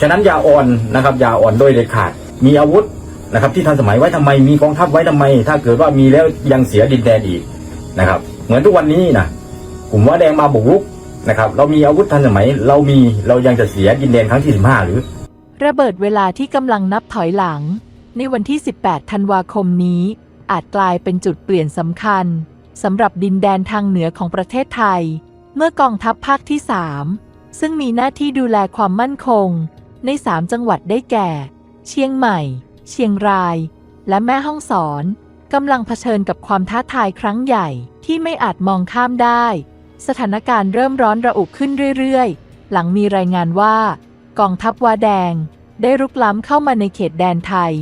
ฉะนั้นอย่าอ่อนนะครับอย่าอ่อนโดยเด็ดขาด มีอาวุธนะครับ ที่ทันสมัยไว้ทำไมมีกองทัพไว้ทำไม ถ้าเกิดว่ามีแล้วยังเสียดินแดนอีกนะครับ เหมือนทุกวันนี้นะกลุ่มว่าแดงมาบุกรุกนะครับเรามีอาวุธทันสมัย เรามีเรายังจะเสียดินแดนครั้งที่สิบห้าหรือ ระเบิดเวลาที่กำลังนับถอยหลัง ในวันที่ 18 ธันวาคมนี้ อาจกลายเป็นจุดเปลี่ยนสำคัญสำหรับดินแดนทางเหนือของประเทศไทย เมื่อกองทัพภาคที่ 3 ซึ่งมีหน้าที่ดูแลความมั่นคง ใน 3 จังหวัดได้แก่ เชียงใหม่ เชียงราย และแม่ฮ่องสอนกำลังเผชิญกับความท้าทายครั้งใหญ่ที่ไม่อาจมองข้ามได้ สถานการณ์เริ่มร้อนระอุขึ้นเรื่อยๆ หลังมีรายงานว่า กองทัพวาแดง ได้รุกล้ำเข้ามาในเขตแดนไทย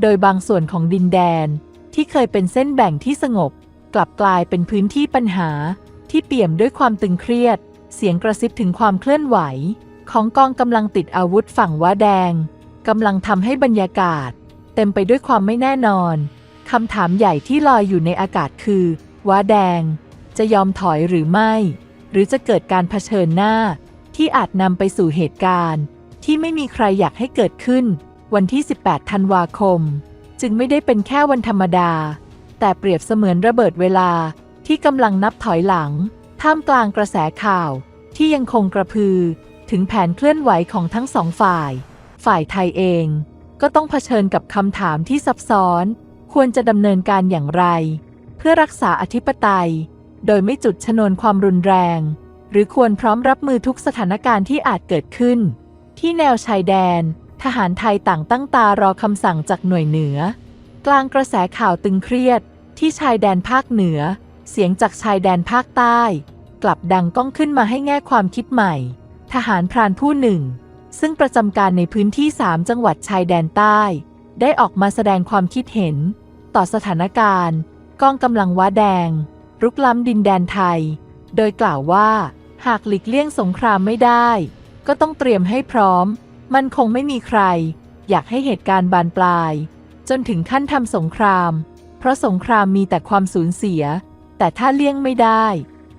โดยบางส่วนของดินแดน ที่เคยเป็นเส้นแบ่งที่สงบ กลับกลายเป็นพื้นที่ปัญหา ที่เปี่ยมด้วยความตึงเครียด เสียงกระซิบถึงความเคลื่อนไหว ของกองกำลังติดอาวุธฝั่งว้าแดงกำลังทำให้บรรยากาศ เต็มไปด้วยความไม่แน่นอนคำถามใหญ่ที่ลอยอยู่ในอากาศคือว้าแดง จะยอมถอยหรือไม่ หรือจะเกิดการเผชิญหน้า ที่อาจนำไปสู่เหตุการณ์ ที่ไม่มีใครอยากให้เกิดขึ้น วันที่ 18 ธันวาคม จึงไม่ได้เป็นแค่วันธรรมดา แต่เปรียบเสมือนระเบิดเวลาที่กำลังนับถอยหลัง ท่ามกลางกระแสข่าว ที่ยังคงกระพือ ถึงแผนเคลื่อนไหวของทั้งสองฝ่าย ฝ่ายไทยเองก็ต้องเผชิญกับคำถามที่ซับซ้อน ควรจะดำเนินการอย่างไร เพื่อรักษาอธิปไตย โดยไม่จุดชนวนความรุนแรง หรือควรพร้อมรับมือทุกสถานการณ์ที่อาจเกิดขึ้น ที่แนวชายแดน ทหารไทยต่างตั้งตารอคำสั่งจากหน่วยเหนือ กลางกระแสข่าวตึงเครียด ที่ชายแดนภาคเหนือ เสียงจากชายแดนภาคใต้ กลับดังก้องขึ้นมาให้แง่ความคิดใหม่ ทหารพรานผู้หนึ่ง ซึ่งประจำการในพื้นที่ 3 จังหวัดชายแดนใต้ ได้ออกมาแสดงความคิดเห็น ต่อสถานการณ์กองกำลังว้าแดง รุกล้ำดินแดนไทย โดยกล่าวว่า หากหลีกเลี่ยงสงครามไม่ได้ ก็ต้องเตรียมให้พร้อม มันคงไม่มีใคร อยากให้เหตุการณ์บานปลาย จนถึงขั้นทำสงคราม เพราะสงครามมีแต่ความสูญเสีย แต่ถ้าเลี่ยงไม่ได้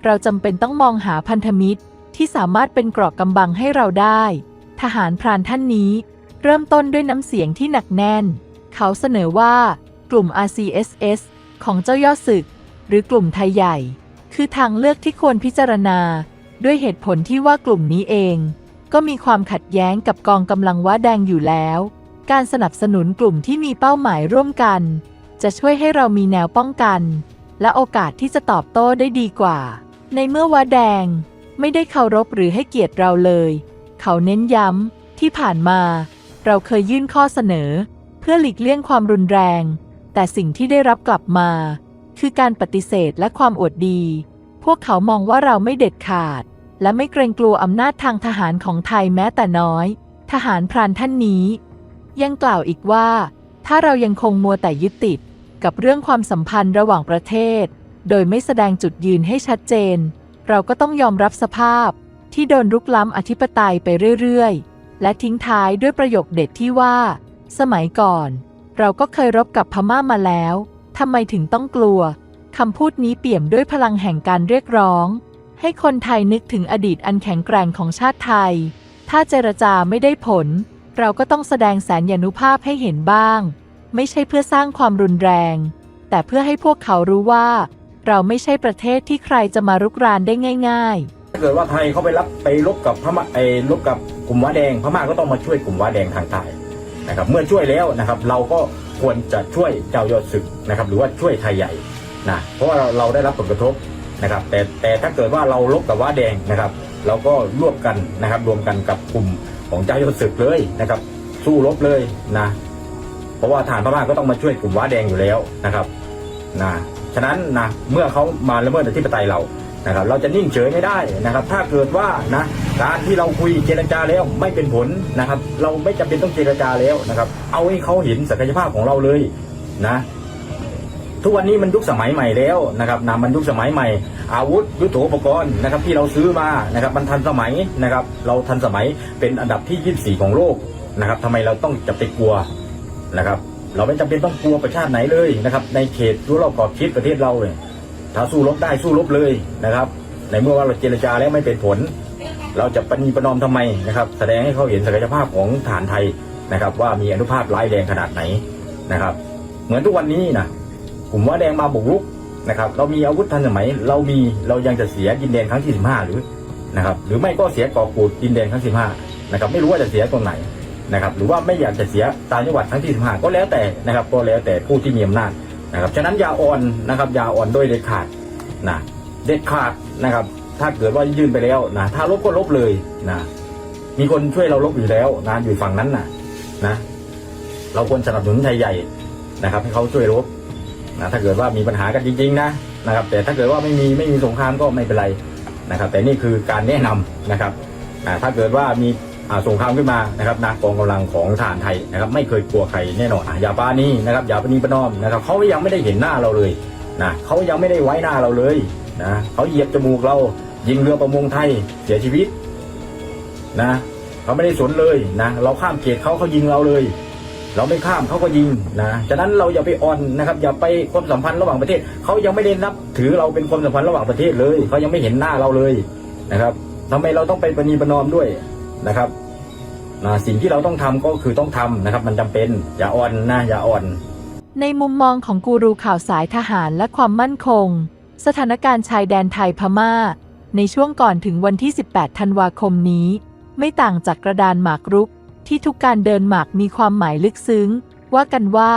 เราจำเป็นต้องมองหาพันธมิตร ที่สามารถเป็นเกราะกำบังให้เราได้ ทหารพรานท่านนี้ เริ่มต้นด้วยน้ำเสียงที่หนักแน่น เขาเสนอว่ากลุ่ม RCSS ของเจ้ายอดศึก หรือกลุ่มไทยใหญ่ คือทางเลือกที่ควรพิจารณา ด้วยเหตุผลที่ว่ากลุ่มนี้เอง ก็มีความขัดแย้งกับกองกำลังว้าแดงอยู่แล้ว การสนับสนุนกลุ่มที่มีเป้าหมายร่วมกัน จะช่วยให้เรามีแนวป้องกัน และโอกาสที่จะตอบโต้ได้ดีกว่า ในเมื่อว้าแดง ไม่ได้เคารพหรือให้เกียรติเราเลย เขาเน้นย้ำที่ผ่านมา เราเคยยื่นข้อเสนอ เพื่อหลีกเลี่ยงความรุนแรง แต่สิ่งที่ได้รับกลับมา คือการปฏิเสธและความอวดดี พวกเขามองว่าเราไม่เด็ดขาด และไม่เกรงกลัวอำนาจทางทหารของไทยแม้แต่น้อย ทหารพรานท่านนี้ ยังกล่าวอีกว่า ถ้าเรายังคงมัวแต่ยึดติด กับเรื่องความสัมพันธ์ระหว่างประเทศ โดยไม่แสดงจุดยืนให้ชัดเจน เราก็ต้องยอมรับสภาพที่โดนรุกล้ำอธิปไตยไปเรื่อยๆ และทิ้งท้ายด้วยประโยคเด็ดที่ว่า สมัยก่อน เราก็เคยรบกับพม่ามาแล้วทำไมถึงต้องกลัวคำพูดนี้เปี่ยมด้วยพลังแห่งการเรียกร้อง ให้คนไทยนึกถึงอดีตอันแข็งแกร่งของชาติไทย ถ้าเจรจาไม่ได้ผล เราก็ต้องแสดงแสนยานุภาพให้เห็นบ้าง ไม่ใช่เพื่อสร้างความรุนแรง แต่เพื่อให้พวกเขารู้ว่า เราไม่ใช่ประเทศที่ใครจะมารุกรานได้ง่าย ๆ ถ้าเกิดว่าไทยเขาไปรับไปลบกับพม่าไอ้ลบกับกลุ่มว้าแดงพม่าก็ต้องมาช่วยกลุ่มว้าแดงทางใต้นะครับ เมื่อช่วยแล้วนะครับ เราก็ควรจะช่วยเจ้ายอดศึกนะครับ หรือว่าช่วยไทยใหญ่นะเพราะว่าเราเราได้รับผลกระทบนะครับ แต่แต่ถ้าเกิดว่าเราลบกับว้าแดงนะครับ เราก็ร่วมกันนะครับ รวมกันกับกลุ่มของเจ้ายอดศึกเลยนะครับ สู้รบเลยนะ เพราะว่าฐานพม่าก็ต้องมาช่วยกลุ่มว้าแดงอยู่แล้วนะครับนะ ฉะนั้นนะเมื่อเขามาละเมิดอธิปไตยเรานะครับเราจะนิ่งเฉยไม่ได้นะครับ ถ้าเกิดว่านะการที่เราคุยเจรจาแล้วไม่เป็นผลนะครับ เราไม่จำเป็นต้องเจรจาแล้วนะครับ เอาให้เขาเห็นศักยภาพของเราเลยนะทุกวันนี้มันยุคสมัยใหม่แล้วนะครับนะมันยุคสมัยใหม่ อาวุธยุทโธปกรณ์นะครับ ที่เราซื้อมานะครับมันทันสมัยนะครับ เราทันสมัยเป็นอันดับที่ 24 ของโลกนะครับทำไมเราต้องจะไปกลัวนะครับ เราไม่จำเป็นต้องกลัวประชาติไหนเลยนะครับ ในเขตรั้วรอบขอบชิดประเทศเราเลยถ้าสู้รบได้สู้รบเลยนะครับ ในเมื่อว่าเราเจรจาแล้วไม่เป็นผล เราจะประนีประนอมทำไมนะครับ แสดงให้เขาเห็นศักยภาพของฐานไทยนะครับ ว่ามีอนุภาพร้ายแรงขนาดไหนนะครับ เหมือนทุกวันนี้นะกลุ่มว่าแดงมาบุกรุกนะครับ เรามีอาวุธทันสมัย เรามีเรายังจะเสียดินแดนครั้งที่สิบห้าหรือนะครับ หรือไม่ก็เสียกาะกูดดินแดนครั้งสิบห้านะครับ ไม่รู้ว่าจะเสียตรงไหน นะครับหรือว่าไม่อยากจะเสียตามจังหวัดครั้งที่สิบห้าก็แล้วแต่นะครับก็แล้วแต่ผู้ที่มีอำนาจนะครับฉะนั้นยาอ่อนนะครับยาอ่อนโดยเด็ดขาดนะเด็ดขาดนะครับ ถ้าเกิดว่ายื่นไปแล้วนะถ้าลบก็ลบเลยนะมีคนช่วยเราลบอยู่แล้วนะอยู่ฝั่งนั้นนะนะเราควรสนับสนุนไทยใหญ่นะครับ ให้เขาช่วยรบนะถ้าเกิดว่ามีปัญหากันจริงๆนะนะครับ แต่ถ้าเกิดว่าไม่มีไม่มีสงครามก็ไม่เป็นไรนะครับ แต่นี่คือการแนะนำนะครับนะถ้าเกิดว่ามี สงครามขึ้นมานะครับนะกองกำลังของทหารไทยนะครับไม่เคยกลัวใครแน่นอนอย่าปานี่นะครับอย่าปนีประนอมนะครับเขายังไม่ได้เห็นหน้าเราเลยนะเขายังไม่ได้ไว้หน้าเราเลยนะเขาเหยียบจมูกเรายิงเรือประมงไทยเสียชีวิตนะเขาไม่ได้สนเลยนะเราข้ามเขตเขาเขายิงเราเลย เราไม่ข้ามเขาก็ยิงนะฉะนั้นเราอย่าไปอ่อนนะครับ อย่าไปความสัมพันธ์ระหว่างประเทศเขายังไม่ได้นับถือเราเป็นความสัมพันธ์ระหว่างประเทศเลยเขายังไม่เห็นหน้าเราเลยนะครับทำไมเราต้องไปประนีประนอมด้วย นะครับนะสิ่งที่เราต้องทำก็คือต้องทำนะครับ มันจำเป็นอย่าอ่อนนะอย่าอ่อน ในมุมมองของกูรูข่าวสายทหารและความมั่นคง สถานการณ์ชายแดนไทยพม่า ในช่วงก่อนถึงวันที่ 18 ธันวาคมนี้ ไม่ต่างจากกระดานหมากรุก ที่ทุกการเดินหมากมีความหมายลึกซึ้ง ว่ากันว่า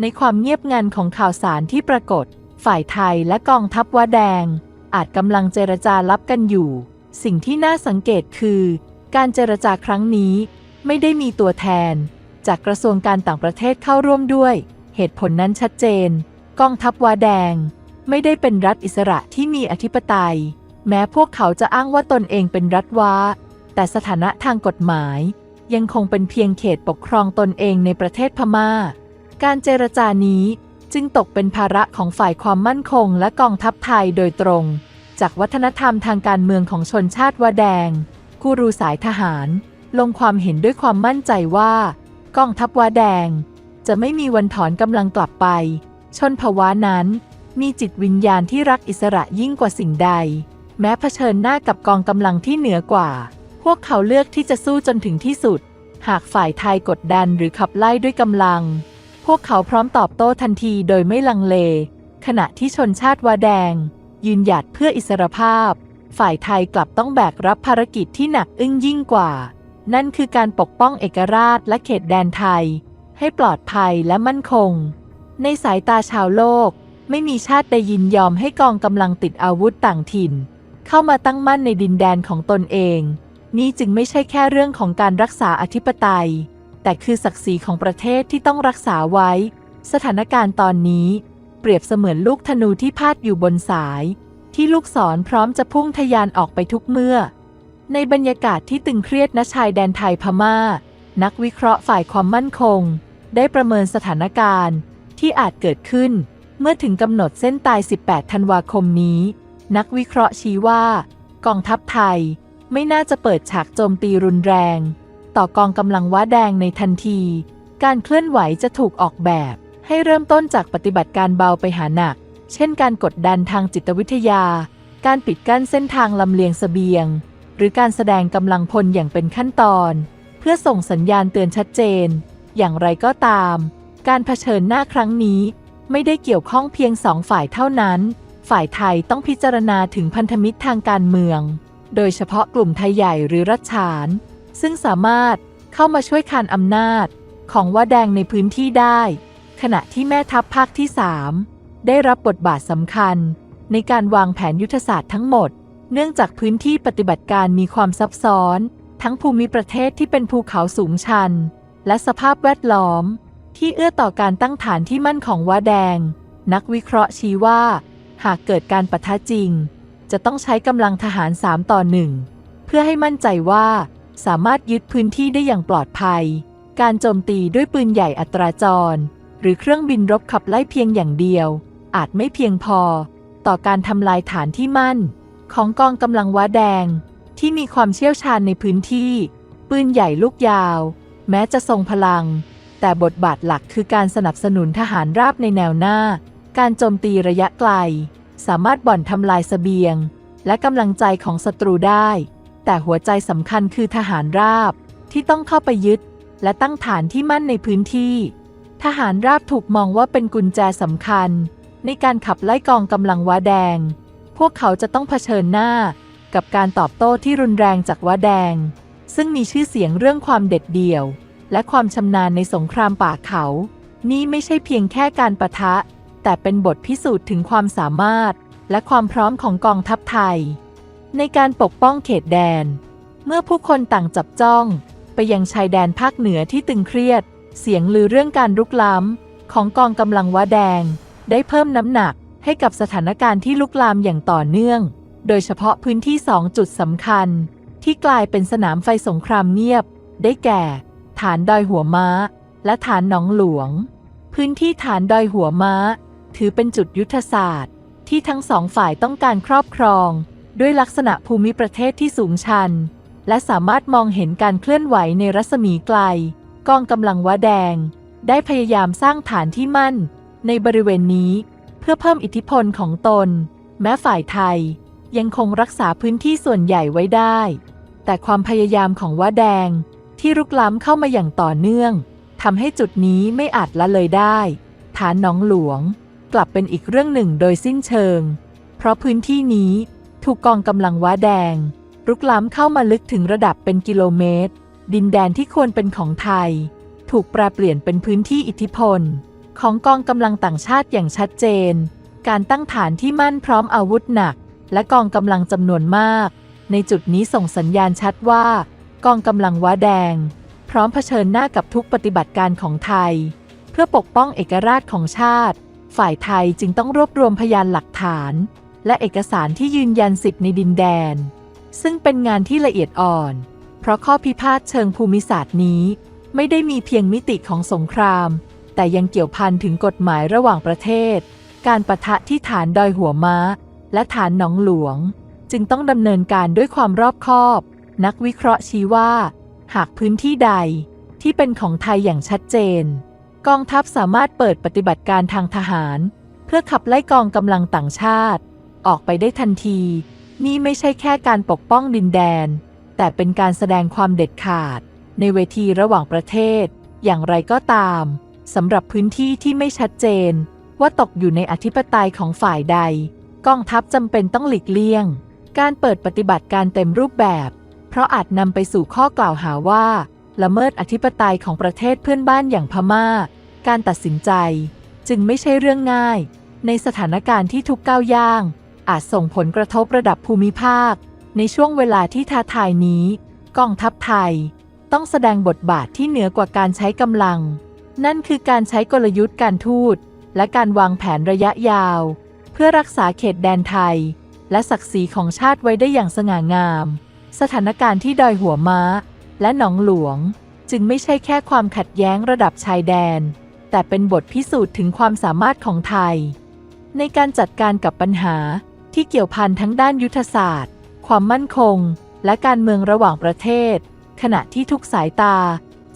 ในความเงียบงันของข่าวสารที่ปรากฏ ฝ่ายไทยและกองทัพว่าแดง อาจกำลังเจรจาลับกันอยู่ สิ่งที่น่าสังเกตคือ การเจรจาครั้งนี้ไม่ได้มีตัวแทน จากกระทรวงการต่างประเทศเข้าร่วมด้วย เหตุผลนั้นชัดเจน กองทัพวาแดง ไม่ได้เป็นรัฐอิสระที่มีอธิปไตย แม้พวกเขาจะอ้างว่าตนเองเป็นรัฐวาแต่สถานะทางกฎหมาย ยังคงเป็นเพียงเขตปกครองตนเองในประเทศพม่า การเจรจานี้จึงตกเป็นภาระของฝ่ายความมั่นคงและกองทัพไทยโดยตรง จากวัฒนธรรมทางการเมืองของชนชาติวาแดง กูรูสายทหาร ลงความเห็นด้วยความมั่นใจว่า กองทัพวาแดง จะไม่มีวันถอนกำลังกลับไป ชนภาวะนั้น มีจิตวิญญาณที่รักอิสระยิ่งกว่าสิ่งใด แม้เผชิญหน้ากับกองกำลังที่เหนือกว่า พวกเขาเลือกที่จะสู้จนถึงที่สุด หากฝ่ายไทยกดดันหรือขับไล่ด้วยกำลัง พวกเขาพร้อมตอบโต้ทันทีโดยไม่ลังเล ขณะที่ชนชาติวาแดง ยืนหยัดเพื่ออิสรภาพ ฝ่ายไทยกลับต้องแบกรับภารกิจที่หนักอึ้งยิ่งกว่า นั่นคือการปกป้องเอกราชและเขตแดนไทย ให้ปลอดภัยและมั่นคง ในสายตาชาวโลก ไม่มีชาติใดยินยอมให้กองกำลังติดอาวุธต่างถิ่น เข้ามาตั้งมั่นในดินแดนของตนเอง นี่จึงไม่ใช่แค่เรื่องของการรักษาอธิปไตย แต่คือศักดิ์ศรีของประเทศที่ต้องรักษาไว้ สถานการณ์ตอนนี้ เปรียบเสมือนลูกธนูที่พาดอยู่บนสาย ที่ลูกศรพร้อมจะพุ่งทะยานออกไปทุกเมื่อ ในบรรยากาศที่ตึงเครียดณชายแดนไทยพม่า นักวิเคราะห์ฝ่ายความมั่นคง ได้ประเมินสถานการณ์ ที่อาจเกิดขึ้น เมื่อถึงกำหนดเส้นตาย 18 ธันวาคมนี้ นักวิเคราะห์ชี้ว่า กองทัพไทยไม่น่าจะเปิดฉากโจมตีรุนแรง ต่อกองกำลังว้าแดงในทันที การเคลื่อนไหวจะถูกออกแบบ ให้เริ่มต้นจากปฏิบัติการเบาไปหาหนัก เช่นการกดดันทางจิตวิทยา การปิดกั้นเส้นทางลำเลียงเสบียง หรือการแสดงกำลังพลอย่างเป็นขั้นตอน เพื่อส่งสัญญาณเตือนชัดเจน อย่างไรก็ตาม การเผชิญหน้าครั้งนี้ ไม่ได้เกี่ยวข้องเพียงสองฝ่ายเท่านั้น ฝ่ายไทยต้องพิจารณาถึงพันธมิตรทางการเมือง โดยเฉพาะกลุ่มไทยใหญ่หรือรัฐฉาน ซึ่งสามารถเข้ามาช่วยคานอำนาจ ของว่าแดงในพื้นที่ได้ ขณะที่แม่ทัพภาคที่ 3 ได้รับบทบาทสำคัญ ในการวางแผนยุทธศาสตร์ทั้งหมด เนื่องจากพื้นที่ปฏิบัติการมีความซับซ้อน ทั้งภูมิประเทศที่เป็นภูเขาสูงชัน และสภาพแวดล้อม ที่เอื้อต่อการตั้งฐานที่มั่นของว่าแดง นักวิเคราะห์ชี้ว่า หากเกิดการปะทะจริง จะต้องใช้กำลังทหาร 3 ต่อ1เพื่อให้มั่นใจว่า สามารถยึดพื้นที่ได้อย่างปลอดภัย การโจมตีด้วยปืนใหญ่อัตราจร หรือเครื่องบินรบขับไล่เพียงอย่างเดียว อาจไม่เพียงพอ ต่อการทำลายฐานที่มั่น ของกองกำลังว้าแดง ที่มีความเชี่ยวชาญในพื้นที่ ปืนใหญ่ลูกยาว แม้จะทรงพลัง แต่บทบาทหลักคือการสนับสนุนทหารราบในแนวหน้า การโจมตีระยะไกล สามารถบ่อนทำลายเสบียง และกำลังใจของศัตรูได้ แต่หัวใจสำคัญคือทหารราบที่ต้องเข้าไปยึด และตั้งฐานที่มั่นในพื้นที่ ทหารราบถูกมองว่าเป็นกุญแจสำคัญ ในการขับไล่กองกำลังว้าแดง พวกเขาจะต้องเผชิญหน้ากับการตอบโต้ที่รุนแรงจากว้าแดง ซึ่งมีชื่อเสียงเรื่องความเด็ดเดี่ยว และความชำนาญในสงครามป่าเขา นี่ไม่ใช่เพียงแค่การประทะ แต่เป็นบทพิสูจน์ถึงความสามารถ และความพร้อมของกองทัพไทย ในการปกป้องเขตแดน เมื่อผู้คนต่างจับจ้อง ไปยังชายแดนภาคเหนือที่ตึงเครียด เสียงลือเรื่องการรุกล้ำของกองกำลังว้าแดง ได้เพิ่มน้ำหนักให้กับสถานการณ์ที่ลุกลามอย่างต่อเนื่อง โดยเฉพาะพื้นที่สองจุดสำคัญ ที่กลายเป็นสนามไฟสงครามเงียบ ได้แก่ ฐานดอยหัวม้า และฐานหนองหลวง พื้นที่ฐานดอยหัวม้า ถือเป็นจุดยุทธศาสตร์ ที่ทั้งสองฝ่ายต้องการครอบครอง ด้วยลักษณะภูมิประเทศที่สูงชัน และสามารถมองเห็นการเคลื่อนไหวในรัศมีไกล กองกำลังว้าแดง ได้พยายามสร้างฐานที่มั่น ในบริเวณนี้เพื่อเพิ่มอิทธิพลของตน แม้ฝ่ายไทยยังคงรักษาพื้นที่ส่วนใหญ่ไว้ได้ แต่ความพยายามของว้าแดงที่รุกล้ำเข้ามาอย่างต่อเนื่องทำให้จุดนี้ไม่อาจละเลยได้ ฐานหนองหลวง กลับเป็นอีกเรื่องหนึ่งโดยสิ้นเชิง เพราะพื้นที่นี้ถูกกองกำลังว้าแดง รุกล้ำเข้ามาลึกถึงระดับเป็นกิโลเมตร ดินแดนที่ควรเป็นของไทย ถูกแปลเปลี่ยนเป็นพื้นที่อิทธิพล ของกองกำลังต่างชาติอย่างชัดเจน การตั้งฐานที่มั่นพร้อมอาวุธหนัก และกองกำลังจำนวนมาก ในจุดนี้ส่งสัญญาณชัดว่า กองกำลังว้าแดง พร้อมเผชิญหน้ากับทุกปฏิบัติการของไทย เพื่อปกป้องเอกราชของชาติ ฝ่ายไทยจึงต้องรวบรวมพยานหลักฐาน และเอกสารที่ยืนยันสิทธิในดินแดน ซึ่งเป็นงานที่ละเอียดอ่อน เพราะข้อพิพาทเชิงภูมิศาสตร์นี้ ไม่ได้มีเพียงมิติของสงคราม แต่ยังเกี่ยวพันถึงกฎหมายระหว่างประเทศ การประทะที่ฐานดอยหัวม้า และฐานหนองหลวง จึงต้องดำเนินการด้วยความรอบคอบ นักวิเคราะห์ชี้ว่า หากพื้นที่ใดที่เป็นของไทยอย่างชัดเจน กองทัพสามารถเปิดปฏิบัติการทางทหาร เพื่อขับไล่กองกำลังต่างชาติ ออกไปได้ทันที นี่ไม่ใช่แค่การปกป้องดินแดน แต่เป็นการแสดงความเด็ดขาด ในเวทีระหว่างประเทศ อย่างไรก็ตาม สำหรับพื้นที่ที่ไม่ชัดเจน ว่าตกอยู่ในอธิปไตยของฝ่ายใด กองทัพจำเป็นต้องหลีกเลี่ยง การเปิดปฏิบัติการเต็มรูปแบบ เพราะอาจนำไปสู่ข้อกล่าวหาว่า ละเมิดอธิปไตยของประเทศเพื่อนบ้านอย่างพม่า การตัดสินใจ จึงไม่ใช่เรื่องง่าย ในสถานการณ์ที่ทุกก้าวย่าง อาจส่งผลกระทบระดับภูมิภาค ในช่วงเวลาที่ท้าทายนี้ กองทัพไทย ต้องแสดงบทบาทที่เหนือกว่าการใช้กำลัง นั่นคือการใช้กลยุทธ์การทูต และการวางแผนระยะยาว เพื่อรักษาเขตแดนไทย และศักดิ์ศรีของชาติไว้ได้อย่างสง่างาม สถานการณ์ที่ดอยหัวม้า และหนองหลวง จึงไม่ใช่แค่ความขัดแย้งระดับชายแดน แต่เป็นบทพิสูจน์ถึงความสามารถของไทย ในการจัดการกับปัญหาที่เกี่ยวพันทั้งด้านยุทธศาสตร์ ความมั่นคง และการเมืองระหว่างประเทศ ขณะที่ทุกสายตา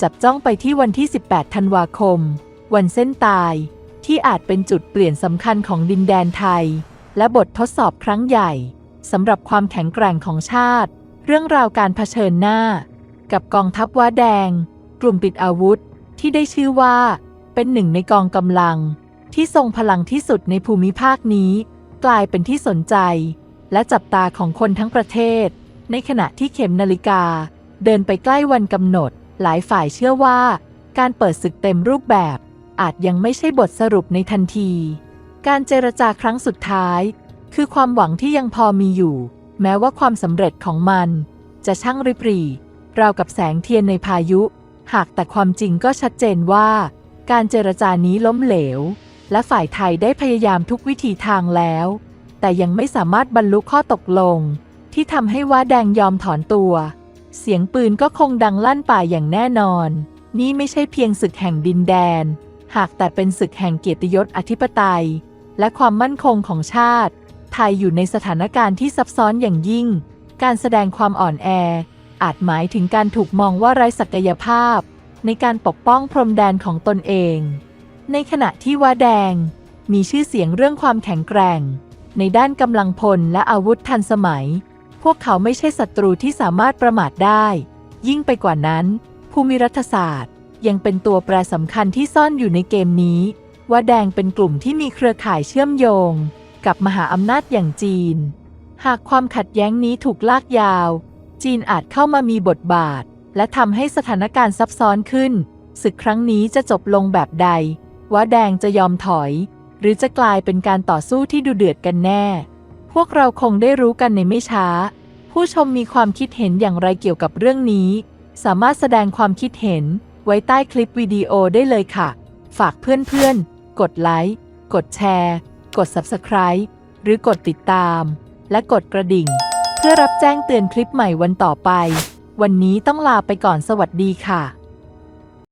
จับจ้องไปที่วันที่ 18 ธันวาคม วันเส้นตาย ที่อาจเป็นจุดเปลี่ยนสำคัญของดินแดนไทย และบททดสอบครั้งใหญ่สำหรับความแข็งแกร่งของชาติ เรื่องราวการเผชิญหน้า กับกองทัพว้าแดง กลุ่มติดอาวุธที่ได้ชื่อว่าเป็นหนึ่งในกองกำลัง ที่ทรงพลังที่สุดในภูมิภาคนี้ กลายเป็นที่สนใจ และจับตาของคนทั้งประเทศ ในขณะที่เข็มนาฬิกา เดินไปใกล้วันกำหนด หลายฝ่ายเชื่อว่า การเปิดศึกเต็มรูปแบบ อาจยังไม่ใช่บทสรุปในทันที การเจรจาครั้งสุดท้าย คือความหวังที่ยังพอมีอยู่ แม้ว่าความสำเร็จของมัน จะช่างริบหรี่ราวกับแสงเทียนในพายุ หากแต่ความจริงก็ชัดเจนว่า การเจรจานี้ล้มเหลว และฝ่ายไทยได้พยายามทุกวิธีทางแล้ว แต่ยังไม่สามารถบรรลุข้อตกลง ที่ทำให้ว้าแดงยอมถอนตัว เสียงปืนก็คงดังลั่นป่าอย่างแน่นอน นี่ไม่ใช่เพียงศึกแห่งดินแดน หากแต่เป็นศึกแห่งเกียรติยศอธิปไตย และความมั่นคงของชาติ ไทยอยู่ในสถานการณ์ที่ซับซ้อนอย่างยิ่ง การแสดงความอ่อนแอ อาจหมายถึงการถูกมองว่าไร้ศักยภาพ ในการปกป้องพรมแดนของตนเอง ในขณะที่ว้าแดง มีชื่อเสียงเรื่องความแข็งแกร่ง ในด้านกำลังพลและอาวุธทันสมัย พวกเขาไม่ใช่ศัตรูที่สามารถประมาทได้ ยิ่งไปกว่านั้น ภูมิรัฐศาสตร์ ยังเป็นตัวแปรสำคัญที่ซ่อนอยู่ในเกมนี้ ว่าแดงเป็นกลุ่มที่มีเครือข่ายเชื่อมโยง กับมหาอำนาจอย่างจีน หากความขัดแย้งนี้ถูกลากยาว จีนอาจเข้ามามีบทบาท และทำให้สถานการณ์ซับซ้อนขึ้น ศึกครั้งนี้จะจบลงแบบใด ว่าแดงจะยอมถอย หรือจะกลายเป็นการต่อสู้ที่ดูเดือดกันแน่ พวกเราคงได้รู้กันในไม่ช้า ผู้ชมมีความคิดเห็นอย่างไรเกี่ยวกับเรื่องนี้ สามารถแสดงความคิดเห็นไว้ใต้คลิปวิดีโอได้เลยค่ะ ฝากเพื่อนๆ กดไลค์ กดแชร์ กด Subscribe หรือกดติดตาม และกดกระดิ่ง เพื่อรับแจ้งเตือนคลิปใหม่วันต่อไป วันนี้ต้องลาไปก่อนสวัสดีค่ะ